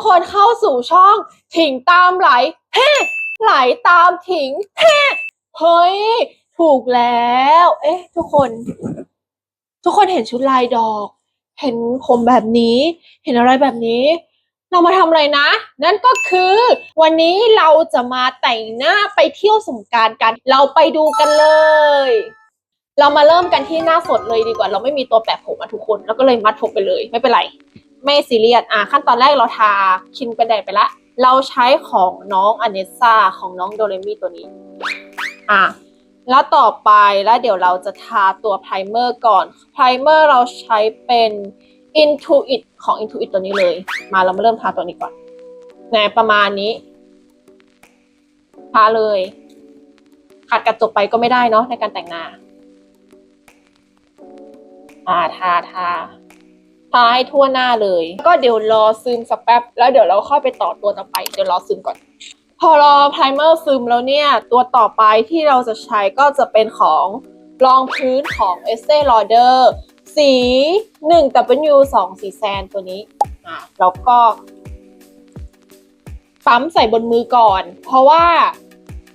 กคนเข้าสู่ช่องถิงตามไหลเฮ้ไหลตามถิงเฮ้เฮ้ย ถูกแล้ว เอ๊ะ ทุกคน ทุกคนเห็นชุดลายดอก เห็นผมแบบนี้ เห็นอะไรแบบนี้ เรามาทำอะไรนะ นั่นก็คือ วันนี้เราจะมาแต่งหน้าไปเที่ยวสงการกัน เราไปดูกันเลย เรามาเริ่มกันที่หน้าสดเลยดีกว่า เราไม่มีตัวแปะผมอะทุกคน แล้วก็เลยมัดผมไปเลย ไม่เป็นไร ไม่ซีเรียสอะขั้นตอนแรกเราทาคินกันแดดไปละ เราใช้ของน้องอเนซ่าของน้องโดเรมีตัวนี้อะแล้วต่อไปแล้วเดี๋ยวเราจะทาตัวไพรเมอร์ก่อนไพรเมอร์เราใช้เป็น Intuit ของ Intuit ตัวนี้เลย มาเรามาเริ่มทาตัวนี้ก่อนแหนประมาณนี้ทาเลยขาดกระจกไปก็ไม่ได้เนาะในการแต่งหน้าอ่าทาทา ทาให้ทั่วหน้าเลย ก็เดี๋ยวรอซึมสักแป๊บ แล้วเดี๋ยวเราค่อยไปต่อตัวต่อไป เดี๋ยวรอซึมก่อน พอรอไพรเมอร์ซึมแล้วเนี่ย ตัวต่อไปที่เราจะใช้ก็จะเป็นของรองพื้นของ Estee Lauder สี 1 W 2 สีแซนตัวนี้ อะ แล้วก็ ปั๊มใส่บนมือก่อน เพราะว่า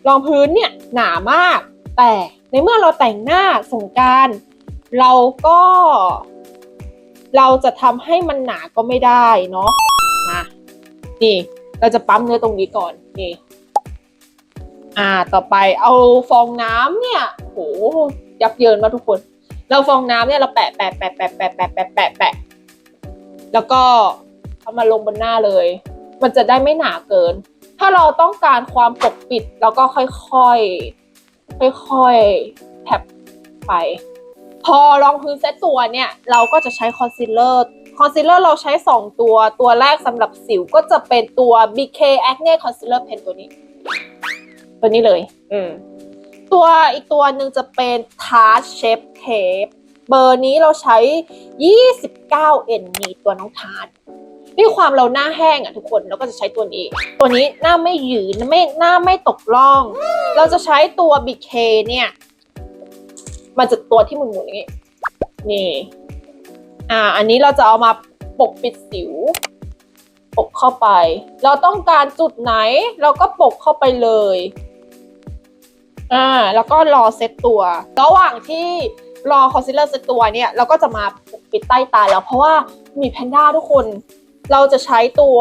รองพื้นเนี่ยหนามาก แต่ในเมื่อเราแต่งหน้าสงการ เราก็ เราจะทำให้มันหนาก็ไม่ได้เนาะมานี่เราจะปั๊มเนื้อตรงนี้ก่อนนี่อ่าต่อไปเอาฟองน้ำเนี่ยโหยับเยินมาทุกคน เราฟองน้ำเนี่ยเราแปะแปะแปะแปะแปะแปะแปะแปะแปะแล้วก็เอามาลงบนหน้าเลย มันจะได้ไม่หนาเกิน ถ้าเราต้องการความปกปิดเราก็ค่อยๆค่อยๆแท็บไป พอรองพื้นเซตตัวเนี่ย เราก็จะใช้คอนซีลเลอร์ คอนซีลเลอร์เราใช้ 2 ตัว ตัวแรกสำหรับสิวก็จะเป็นตัว BK Acne Concealer Pen ตัวนี้ ตัวนี้เลย อืม ตัวอีกตัวหนึ่งจะเป็น Tarte Shape Tape เบอร์นี้เราใช้ 29 n นี่ตัวน้องทาร์ตด้วยความเราหน้าแห้งอะทุกคนเราก็จะใช้ตัวนี้ ตัวนี้หน้าไม่หยืนไม่หน้าไม่ตกร่อง เราจะใช้ตัว BK เนี่ย มันจะตัวที่หมุนๆอย่างนี้ นี่ อ่า อันนี้เราจะเอามาปกปิดสิว ปกเข้าไป เราต้องการจุดไหน เราก็ปกเข้าไปเลย อ่า แล้วก็รอเซตตัว ระหว่างที่รอคอนซีลเลอร์เซตตัวเนี่ย เราก็จะมาปกปิดใต้ตาแล้ว เพราะว่ามีแพนด้าทุกคน เราจะใช้ตัว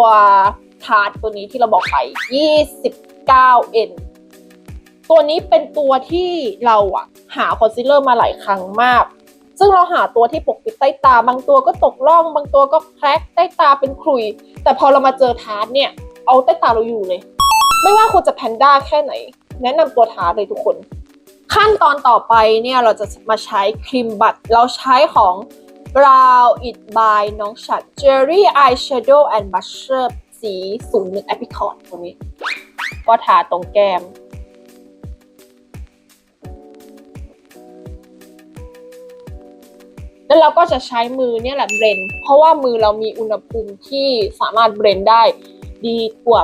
ทาร์ตตัวนี้ที่เราบอกไป 29N ตัวนี้เป็นตัวที่เราอะหาคอนซีลเลอร์มาหลายครั้งมาก ซึ่งเราหาตัวที่ปกปิดใต้ตา บางตัวก็ตกล่อง บางตัวก็แคร็กใต้ตาเป็นขลุย แต่พอเรามาเจอทาร์ตเนี่ย เอาใต้ตาเราอยู่เลย ไม่ว่าคุณจะแพนด้าแค่ไหน แนะนำตัวทาร์ตเลยทุกคน ขั้นตอนต่อไปเนี่ยเราจะมาใช้ครีมบัตเราใช้ของ Brow It by น้องฉัด Jerry Eyeshadow and Blusher สี 01 Apricot ตรงนี้ ก็ทาตรงแก้ม แล้วเราก็จะใช้มือเนี่ยแหละเบรนเพราะว่ามือเรามีอุณหภูมิที่สามารถเบรนได้ ดีกว่า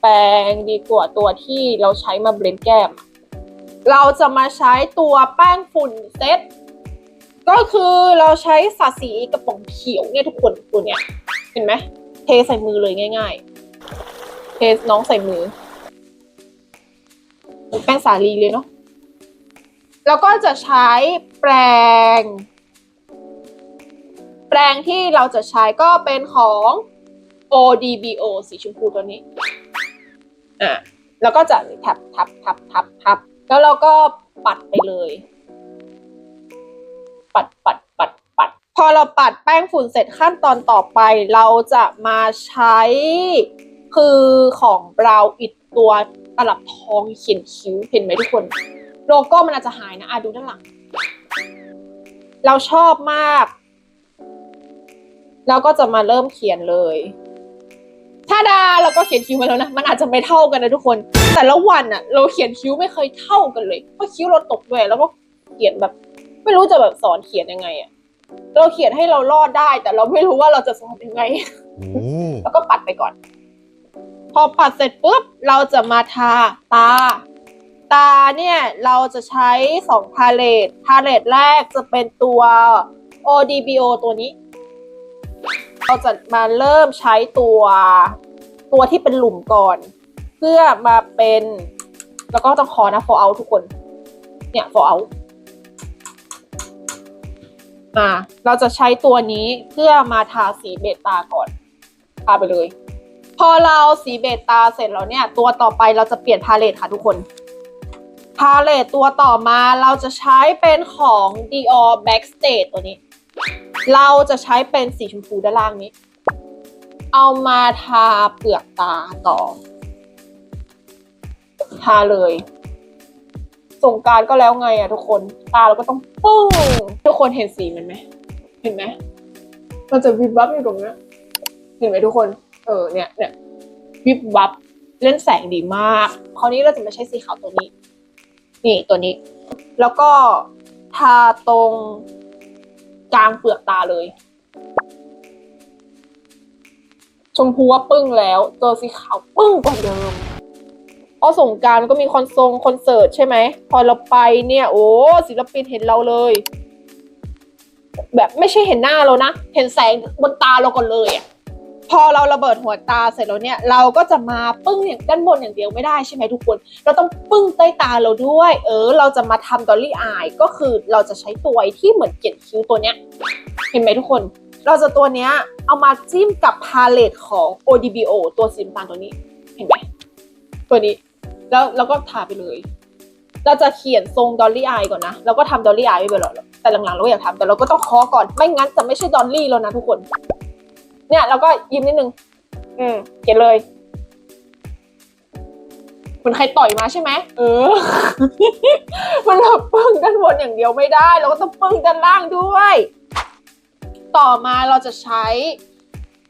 แปรงดีกว่าตัวที่เราใช้มาเบรนแก้ม เราจะมาใช้ตัวแป้งฝุ่นเซตก็คือเราใช้สาสีกระป๋องเขียวเนี่ยทุกคนตัวเนี้ยเห็นไหมเทใส่มือเลยง่าย ๆ เทน้องใส่มือแป้งสาลีเลยเนาะแล้วก็จะใช้แปรง แปรงที่เราจะใช้ก็เป็นของ ODBO สีชมพูตัวนี้ อะ แล้วก็จะทับทับทับทับทับ แล้วเราก็ปัดไปเลย ปัดปัดปัดปัด พอเราปัดแป้งฝุ่นเสร็จขั้นตอนต่อไปเราจะมาใช้คือของบราวอิดตัวตลับทองเขียนคิ้วเห็นไหมทุกคน โลโก้มันอาจจะหายนะอะดูด้านหลัง เราชอบมาก เราก็จะมาเริ่มเขียนเลยถ้าดาเราก็เขียนคิ้วมาแล้วนะ มันอาจจะไม่เท่ากันนะทุกคน แต่ละวันอะเราเขียนคิ้วไม่เคยเท่ากันเลย เพราะคิ้วเราตกด้วย แล้วก็เขียนแบบ ไม่รู้จะแบบสอนเขียนยังไงอะเราเขียนให้เรารอดได้ แต่เราไม่รู้ว่าเราจะสอนยังไงอืมแล้วก็ปัดไปก่อน พอปัดเสร็จปุ๊บ เราจะมาทาตา ตาเนี่ย เราจะใช้สองพาเลตพาเลตแรกจะเป็นตัว ODBO ตัวนี้ เราจะมาเริ่มใช้ตัวตัวที่เป็นหลุมก่อน เพื่อมาเป็น แล้วก็ต้องคอนะ for out ทุกคน เนี่ย for out อ่าเราจะใช้ตัวนี้เพื่อมาทาสีเบตาก่อน ทาไปเลย พอเราสีเบตาเสร็จแล้วเนี่ย ตัวต่อไปเราจะเปลี่ยนพาเลตค่ะทุกคน พาเลตตัวต่อมาเราจะใช้เป็นของ Dior Backstage ตัวนี้ เราจะใช้เป็นสีชมพูด้านล่างนี้ เอามาทาเปลือกตาต่อ ทาเลยสงการก็แล้วไงอะทุกคนตาเราก็ต้องปึ้งทุกคนเห็นสีมันไหมเห็นไหมมันจะวิบวับอยู่ตรงเนี้ยเห็นไหมทุกคน เออเนี่ยเนี่ยวิบวับเล่นแสงดีมาก คราวนี้เราจะมาใช้สีขาวตัวนี้ นี่ตัวนี้ แล้วก็ทาตรง กลางเปลือกตาเลย ชมพูว่าปึ้งแล้วเจอสีขาวปึ้งกว่าเดิมเพอสงกรารก็มีคอนทรงคอนเสิร์ตใช่ไหม พอเราไปเนี่ย โอ้ศิลปินเห็นเราเลย แบบไม่ใช่เห็นหน้าเรานะ เห็นแสงบนตาเราก่อนเลยอะ พอเราระเบิดหัวตาเสร็จแล้วเนี่ยเราก็จะมาปึ้งอย่างด้านบนอย่างเดียวไม่ได้ใช่ไหมทุกคน เราต้องปึ้งใต้ตาเราด้วย เออ เราจะมาทำดอลลี่อายก็คือเราจะใช้ตัวที่เหมือนเขียนคิ้วตัวเนี้ยเห็นไหมทุกคน เราจะตัวเนี้ยเอามาจิ้มกับพาเลตของ ODBO ตัวสีน้ำตาลตัวนี้เห็นไหมตัวนี้ แล้วเราก็ทาไปเลย เราจะเขียนทรงดอลลี่อายก่อนนะเราก็ทำดอลลี่อายไปเลยแต่หลังๆเราก็อยากทำแต่เราก็ต้องคอก่อนไม่งั้นจะไม่ใช่ดอลลี่แล้วนะทุกคน เนี่ยเราก็ยิ้มนิดนึง อืมเขียนเลยเหมือนใครต่อยมาใช่ไหมเออ มันแบบปึ้งด้านบนอย่างเดียวไม่ได้ เราก็ต้องปึ้งด้านล่างด้วย ต่อมาเราจะใช้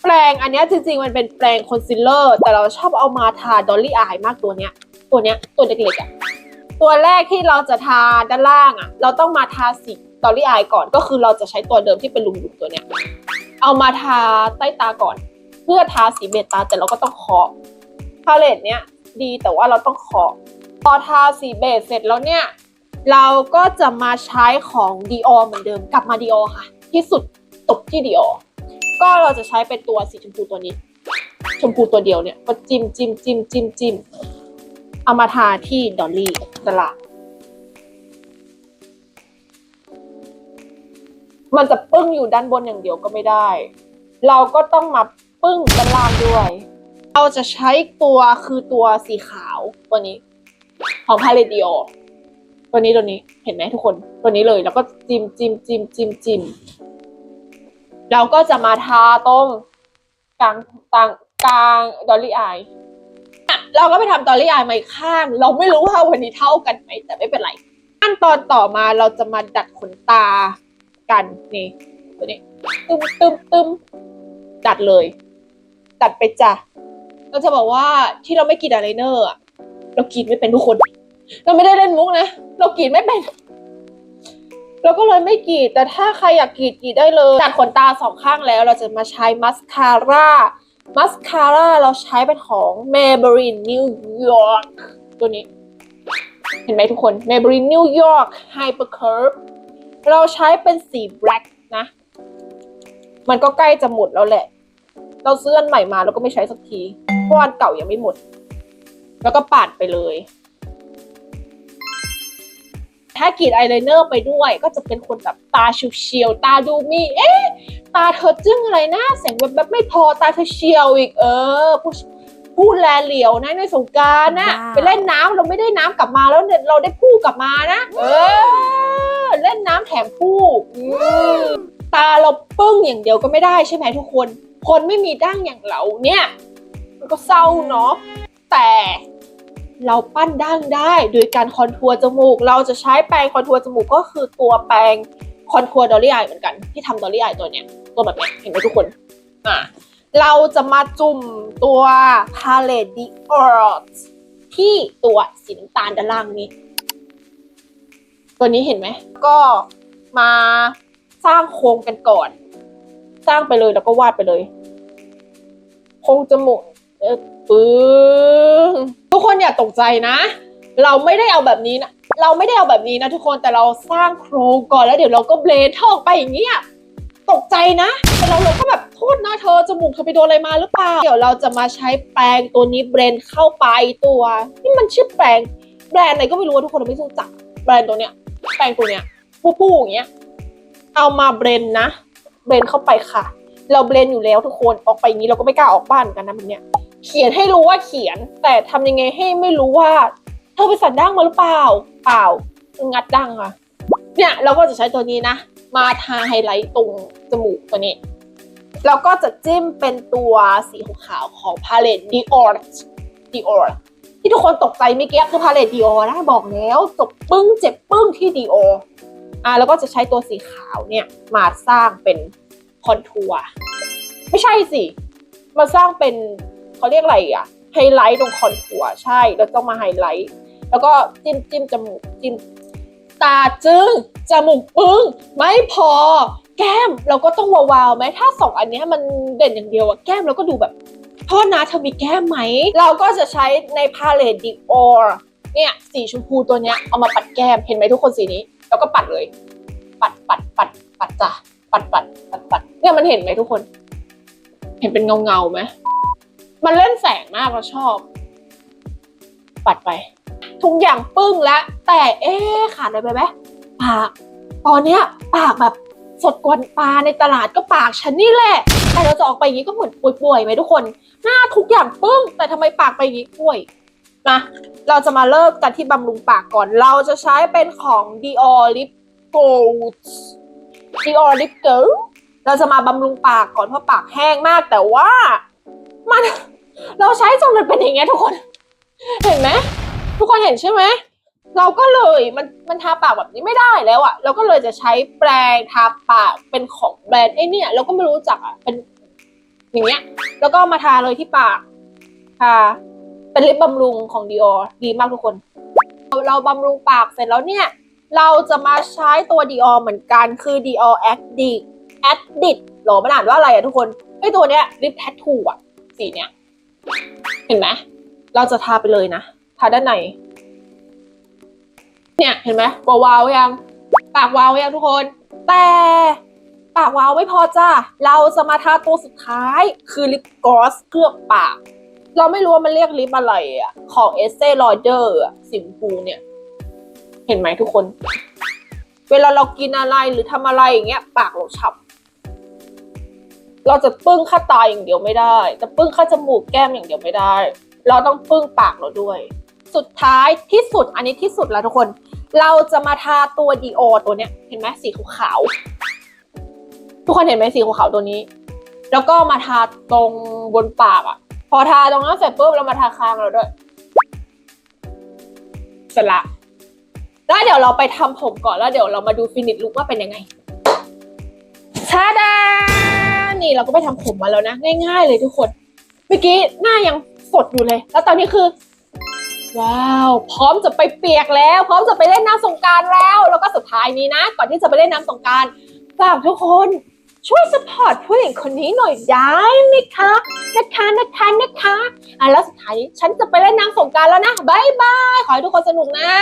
แปรงอันเนี้ยจริงๆ มันเป็นแปรงคอนซีลเลอร์ แต่เราชอบเอามาทาดอลลี่อายมากตัวเนี้ย ตัวเนี้ยตัวเล็กๆอะตัวแรกที่เราจะทาด้านล่างอะ เราต้องมาทาสีดอลลี่อายก่อนก็คือเราจะใช้ตัวเดิมที่เป็นหลุมๆตัวเนี้ย เอามาทาใต้ตาก่อน เพื่อทาสีเบตาแต่เราก็ต้องเคาะพาเลตเนี้ยดีแต่ว่าเราต้องเคาะพอทาสีเบสเสร็จแล้วเนี่ย เราก็จะมาใช้ของ Dior เหมือนเดิมกลับมา Dior ค่ะ ที่สุดตกที่ Dior ก็เราจะใช้เป็นตัวสีชมพูตัวนี้ ชมพูตัวเดียวเนี่ยก็จิ้มจิ้มจิ้มจิ้มจิ้มเอามาทาที่ดอลลี่ตลาด มันจะปึ้งอยู่ด้านบนอย่างเดียวก็ไม่ได้ เราก็ต้องมาปึ้งด้านล่างด้วย เราจะใช้ตัวคือตัวสีขาวตัวนี้ ของพาเลเดียตัวนี้ตัวนี้เห็นไหมทุกคนตัวนี้เลย แล้วก็จิมจิมจิมจิมจิมเราก็จะมาทาตรงกลางกลางกลางดอลลี่อายเราก็ไปทำดอลลี่อายมาอีกข้าง เราไม่รู้ว่าวันนี้เท่ากันไหมแต่ไม่เป็นไรขั้นตอนต่อมาเราจะมาดัดขนตา กันนี่ตัวนี้ตึมตึมตึมดัดเลยดัดไปจ้ะเราจะบอกว่าที่เราไม่กรีดอะไรเนอร์อะเรากรีดไม่เป็นทุกคน เราไม่ได้เล่นมุกนะ เรากรีดไม่เป็น เราก็เลยไม่กรีด แต่ถ้าใครอยากกรีดกรีดได้เลยดัดขนตาสองข้างแล้ว เราจะมาใช้มัสคาร่ามัสคาร่าเราใช้เป็นของ Maybelline New York ตัวนี้ เห็นไหมทุกคน Maybelline New York Hyper Curve เราใช้เป็นสี black นะ มันก็ใกล้จะหมดแล้วแหละ เราซื้ออันใหม่มาแล้วก็ไม่ใช้สักทีเพราะอันเก่ายังไม่หมด แล้วก็ปาดไปเลย ถ้ากรีดอายไลเนอร์ไปด้วยก็จะเป็นคนแบบตาเฉียวๆตาดูมี เอ๊ะ ตาเธอจึ้งอะไรนะแสงแบบแบบไม่พอตาเธอเฉียวอีก เออผู้ผู้แลเหลียวนะในสงกรารนะว้าวไปเล่นน้ำเราไม่ได้น้ำกลับมาแล้วเนี่ยเราได้ผู้กลับมานะ เออ เล่นน้ำแถมผู้ตาเราปึ้งอย่างเดียวก็ไม่ได้ใช่ไหมทุกคน คนไม่มีดั้งอย่างเราเนี่ยมันก็เศร้าเนาะแต่เราปั้นดั้งได้โดยการคอนทัวร์จมูก เราจะใช้แปรงคอนทัวร์จมูกก็คือตัวแปรงคอนทัวร์ดอลลี่อายเหมือนกันที่ทำดอลลี่อายตัวเนี้ยตัวแบบเนี้ยเห็นไหมทุกคนอะเราจะมาจุ่มตัวพาเลตดิออร์ที่ตัวสีน้ำตาลด้านล่างนี้ ตัวนี้เห็นไหม ก็มาสร้างโครงกันก่อน สร้างไปเลยแล้วก็วาดไปเลย โครงจมูกเออปึ้งทุกคนอย่าตกใจนะ เราไม่ได้เอาแบบนี้นะเราไม่ได้เอาแบบนี้นะทุกคนแต่เราสร้างโครงก่อนแล้วเดี๋ยวเราก็เบลนด์ออกไปอย่างเงี้ยตกใจนะแต่เราเราก็แบบโทษนะเธอจมูกเธอไปโดนอะไรมาหรือเปล่าเดี๋ยวเราจะมาใช้แปรงตัวนี้เบรนเข้าไปตัว นี่มันชื่อแปรงแบรนด์อะไรก็ไม่รู้ทุกคนไม่รู้จักแบรนด์ตัวเนี้ย แปรงตัวเนี้ยปู้ๆอย่างเงี้ย เอามาเบรนนะ เบรนเข้าไปค่ะ เราเบรนอยู่แล้วทุกคนออกไปอย่างนี้เราก็ไม่กล้าออกบ้านกันนะแบบเนี้ย เขียนให้รู้ว่าเขียน แต่ทำยังไงให้ไม่รู้ว่า เธอไปสันดั้งมาหรือเปล่า เปล่างัดดั้งอะเนี่ยเราก็จะใช้ตัวนี้นะ มาทาไฮไลท์ตรงจมูกตัวนี้แล้วก็จะจิ้มเป็นตัวสีขาวของ Palette Dior Dior ที่ทุกคนตกใจเมื่อกี้คือ Palette Dior นะบอกแล้วจบปึ้งเจ็บปึ้งที่ Dior อะแล้วก็จะใช้ตัวสีขาวเนี่ยมาสร้างเป็นคอนทัวร์ไม่ใช่สิ มาสร้างเป็นเขาเรียกอะไรอะไฮไลท์ตรงคอนทัวร์ใช่ แล้วต้องมาไฮไลท์ แล้วก็จิ้มจิ้มจมูกจิ้มตาจึ้งจมูกปึ้ง ไม่พอ แก้มเราก็ต้องวาวๆไหมถ้าสองอันนี้มันเด่นอย่างเดียวอะแก้มเราก็ดูแบบ โทษนะเธอมีแก้มไหม เราก็จะใช้ในพาเลตดิออร์เนี่ยสีชมพูตัวเนี้ยเอามาปัดแก้มเห็นไหมทุกคนสีนี้ แล้วก็ปัดเลย ปัดปัดปัดปัดจ้ะปัดปัดปัดปัดเนี่ยมันเห็นไหมทุกคน เห็นเป็นเงาเงาไหมมันเล่นแสงมากเราชอบ ปัดไป ทุกอย่างปึ้งแล้ว แต่เอ๊ขาดอะไรไปไหมปากตอนเนี้ยปากแบบสดกว่าปลาในตลาดก็ปากฉันนี่แหละแต่เราจะออกไปอย่างนี้ก็เหมือนป่วยๆไหมทุกคน หน้าทุกอย่างปึ้ง แต่ทำไมปากไปอย่างนี้ป่วยมาเราจะมาเริ่มกันที่บำรุงปากก่อน เราจะใช้เป็นของ Dior Lip Gold Dior Lip Gold เราจะมาบำรุงปากก่อนเพราะปากแห้งมากแต่ว่ามันเราใช้จนมันเป็นอย่างเงี้ยทุกคน เห็นไหมทุกคนเห็นใช่ไหมเราก็เลยมันมันทาปากแบบนี้ไม่ได้แล้วอะเราก็เลยจะใช้แปรงทาปากเป็นของแบรนด์ไอ้เนี่ย เราก็ไม่รู้จักอะเป็นอย่างเงี้ย แล้วก็มาทาเลยที่ปากทาเป็นลิปบำรุงของ Dior ดีมากทุกคน เราบำรุงปากเสร็จแล้วเนี่ย เราจะมาใช้ตัว Dior เหมือนกันคือ Dior Addict Addict หรอมันอ่านว่าอะไรอะทุกคนไอตัวเนี้ยลิปแทททูอะสีเนี้ยเห็นไหมเราจะทาไปเลยนะ ทาด้านในเนี่ยเห็นไหมววาวยัง ปากวาวยังทุกคน แต่ ปากวาวไม่พอจ้าเราจะมาทาตัวสุดท้ายคือลิปกลอสเคลือบปาก เราไม่รู้ว่ามันเรียกลิปอะไรอะ ของเอสเซ่ลอยเดอร์สีชมพูเนี่ย เห็นไหมทุกคน เวลาเรากินอะไรหรือทำอะไรอย่างเงี้ย ปากเราฉ่ำเราจะปึ้งข้าตาอย่างเดียวไม่ได้ จะปึ้งข้าจมูกแก้มอย่างเดียวไม่ได้ เราต้องปึ้งปากเราด้วย สุดท้ายที่สุดอันนี้ที่สุดแล้วทุกคน เราจะมาทาตัวดีโอตัวเนี้ย เห็นไหมสีขาว ทุกคนเห็นไหมสีขาวๆตัวนี้ แล้วก็มาทาตรงบนปากอะพอทาตรงนั้นเสร็จปุ๊บเรามาทาคางเราด้วยเสร็จละแล้วเดี๋ยวเราไปทำผมก่อนแล้วเดี๋ยวเรามาดูฟินิชลุกว่าเป็นยังไงชาดานี่เราก็ไปทำผมมาแล้วนะ ง่ายๆเลยทุกคน เมื่อกี้หน้ายังสดอยู่เลย แล้วตอนนี้คือ ว้าว พร้อมจะไปเปียกแล้ว พร้อมจะไปเล่นน้ำสงการแล้ว แล้วก็สุดท้ายนี้นะ ก่อนที่จะไปเล่นน้ำสงการฝากทุกคน ช่วยสปอร์ตผู้หญิงคนนี้หน่อยได้ไหมคะนะคะนะคะนะคะอะแล้วสุดท้ายฉันจะไปเล่นน้ำสงกรารแล้วนะบายบาย ขอให้ทุกคนสนุกนะ